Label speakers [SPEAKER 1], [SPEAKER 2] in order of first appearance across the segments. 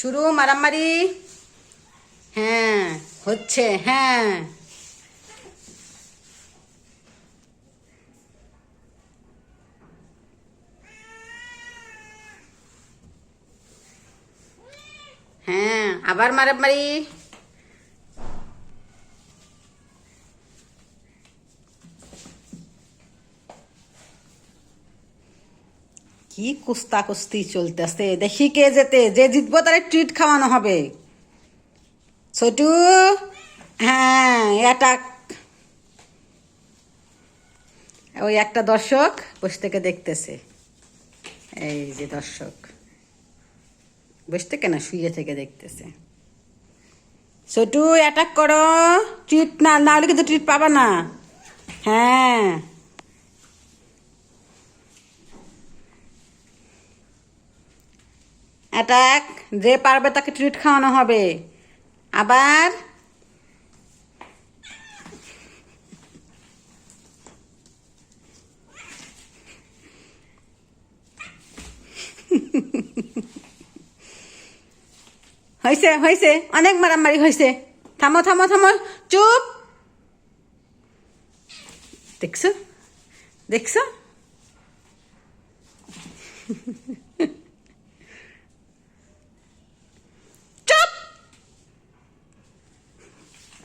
[SPEAKER 1] শুরু মারামারি? হ্যাঁ হচ্ছে হ্যাঁ। হ্যাঁ আবার মারামারি? কি কুস্তা কুস্তি চলতেছে? দেখি কে যেতে যে জিতবো তারে ট্রিট খাওয়ানো হবে। ছোটু হ্যাঁ এটা ওই একটা দর্শক বসে থেকে দেখতেছে। এই যে দর্শক। বসে থেকে না শুয়ে থেকে দেখতেছে। ছোটু অ্যাটাক করো। ট্রিট না না হলে কিন্তু ট্রিট পাবা না। হ্যাঁ। অ্যাটাক, যে পারবে তাকে ট্রিট খাওয়ানো হবে। আবার হয়েছে হয়েছে অনেক মারামারি হয়েছে থামো থামো থামো, চুপ। দেখছ? দেখছ?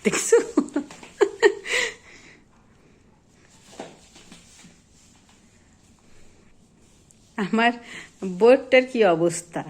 [SPEAKER 1] দেখছ? আমার বোর্ডটার কি অবস্থা?